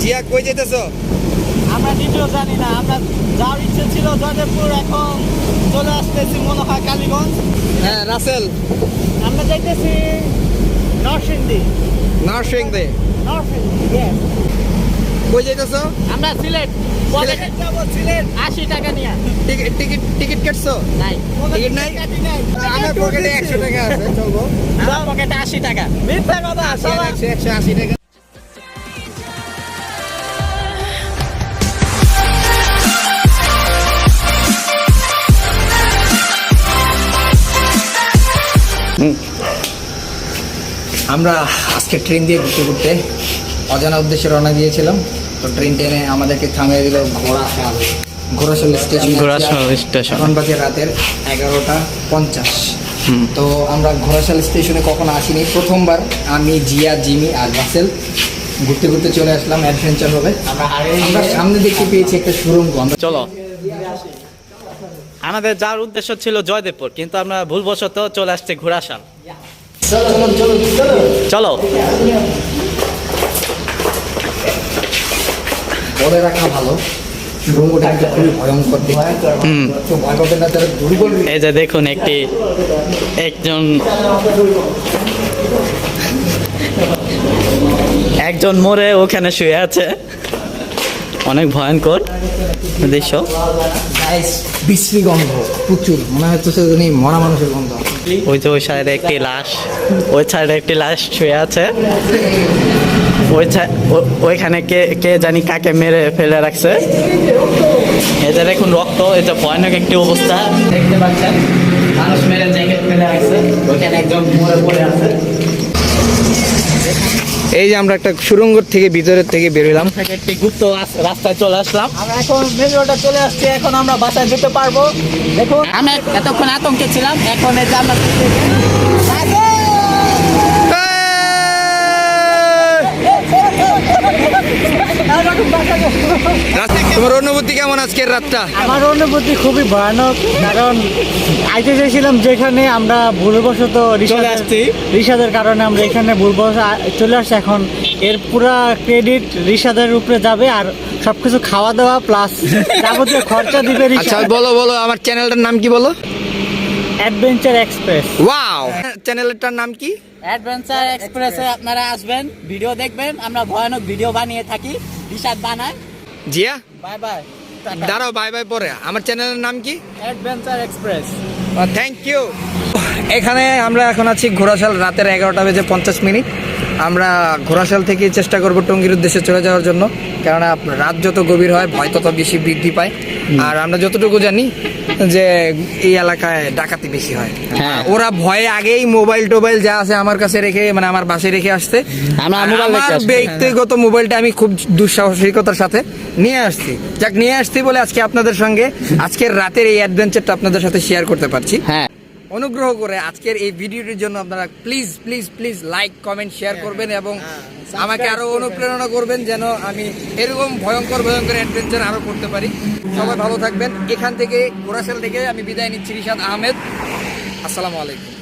জিয়া কই যেতেছো আমরা নিজেও জানি না আমরা যাওয়ার ইচ্ছে ছিল জয়দেবপুর এখন চলে আসতেছি মনে হয় কালীগঞ্জ। হ্যাঁ রাসেল। আমরা যাইতেছি নরসিংদী। নার্সিং দে নরসিংদী কই যেতেছো আমরা সিলেট। সিলেট? যাব সিলেট আশি টাকা নিয়ে। টিকিট টিকিট টিকিট কাটছো? নাই। টিকিট নাই? আমার পকেটে একশো টাকা আছে চলবো। আমার পকেটে আশি টাকা। মিথ্যা কথা সবাই একশো একশো আশি টাকা। আমরা আজকে ট্রেন দিয়ে ঘুরতে ঘুরতে অজানা উদ্দেশ্যে রওনা দিয়েছিলাম। তো ট্রেন ট্রেনে আমাদেরকে থামিয়ে দিল Ghorashal. Ghorashal station Ghorashal station. এখন বাজে রাতের এগারোটা পঞ্চাশ। তো আমরা ঘোড়াশাল স্টেশনে কখনো আসিনি। প্রথমবার আমি জিয়া জিমি আর রাসেল ঘুরতে ঘুরতে চলে আসলাম। অ্যাডভেঞ্চার হবে। আমরা সামনে দেখতে পেয়েছি একটা সুরঙ্গ আমরা চলো। আমাদের যাওয়ার উদ্দেশ্য ছিল জয়দেবপুর কিন্তু আমরা ভুলবশত চলে আসছে ঘোড়াশাল। চলো বলে রাখা ভালো। এই যে দেখুন একটি একজন একজন মরে ওখানে শুয়ে আছে। অনেক ভয়ঙ্কর দৃশ্য। বিশ্রী গন্ধ প্রচুর। মনে হচ্ছে মরা মানুষের গন্ধ। ওই যে ওই সাইডে একটি লাশ ওই সাইডে একটি লাশ শুয়ে আছে। ওই ওইখানে কে কে জানি কাকে মেরে ফেলে রাখছে। এই যে দেখুন রক্ত এটা ভয়ানক একটি অবস্থা। দেখতে পাচ্ছেন মানুষ মেরে জ্যাকেট ফেলে রাখছে। ওইখানে একজন মরে পড়ে আছে। এই যে আমরা একটা সুরঙ্গর থেকে ভিতরের থেকে বেরোলাম একটি গুপ্ত রাস- রাস্তায় চলে আসলাম। আমরা এখন মেন রোডে চলে আসছি এখন আমরা বাসায় যেতে পারব। দেখুন। আমি এতক্ষণ আতঙ্কে ছিলাম এখন এই যে আমরা তোমার অনুভূতি কেমন আজকের রাতটা? আমার অনুভূতি খুবই ভয়ানক কারণ আইতে চাইছিলাম যেখানে আমরা ভুলবশত রিসাদের কারণে আমরা এখানে ভুলবশত চলে আসছি। এখন এর পুরা ক্রেডিট রিসাদের উপরে যাবে আর সবকিছু খাওয়া দাওয়া প্লাস যাবতীয় খরচা দিবে আচ্ছা বলো বলো আমার চ্যানেলটার নাম কি বলো? অ্যাডভেঞ্চার এক্সপ্রেস ওয়াও চ্যানেলটার নাম কি? অ্যাডভেঞ্চার এক্সপ্রেসে আপনারা আসবেন ভিডিও দেখবেন আমরা ভয়ানক ভিডিও বানিয়ে থাকি বিষাদ বানায়। জিয়া? বাই বাই দাঁড়াও বাই বাই পরে। আমার চ্যানেলের নাম কি? অ্যাডভেঞ্চার এক্সপ্রেস থ্যাংক ইউ এখানে আমরা এখন আছি ঘোড়াশাল রাতের এগারোটা বেজে পঞ্চাশ মিনিট। আমরা ঘোড়াশাল থেকে চেষ্টা করব টঙ্গির উদ্দেশ্যে চলে যাওয়ার জন্য। কেননা রাত যত গভীর হয় ভয় তত বেশি বৃদ্ধি পায়। আর আমরা যতটুকু জানি যে এই এলাকায় ডাকাতি বেশি হয়। হ্যাঁ। ওরা ভয়ে আগেই মোবাইল টোবাইল যা আছে আমার কাছে রেখে মানে আমার বাসে রেখে আসতে আমার ব্যক্তিগত মোবাইলটা আমি খুব দুঃসাহসিকতার সাথে নিয়ে আসছি। যাক নিয়ে আসছি বলে আজকে আপনাদের সঙ্গে আজকের রাতের এই অ্যাডভেঞ্চারটা আপনাদের সাথে শেয়ার করতে পারছি। হ্যাঁ। অনুগ্রহ করে আজকের এই ভিডিওটির জন্য আপনারা please please please like comment share করবেন এবং আমাকে আরও অনুপ্রেরণা করবেন যেন আমি এরকম ভয়ঙ্কর ভয়ঙ্কর অ্যাডভেঞ্চার আরও করতে পারি। সবাই ভালো থাকবেন। এখান থেকে ঘোরাশাল থেকে আমি বিদায় নিচ্ছি রিশাদ আহমেদ। আসসালামু আলাইকুম।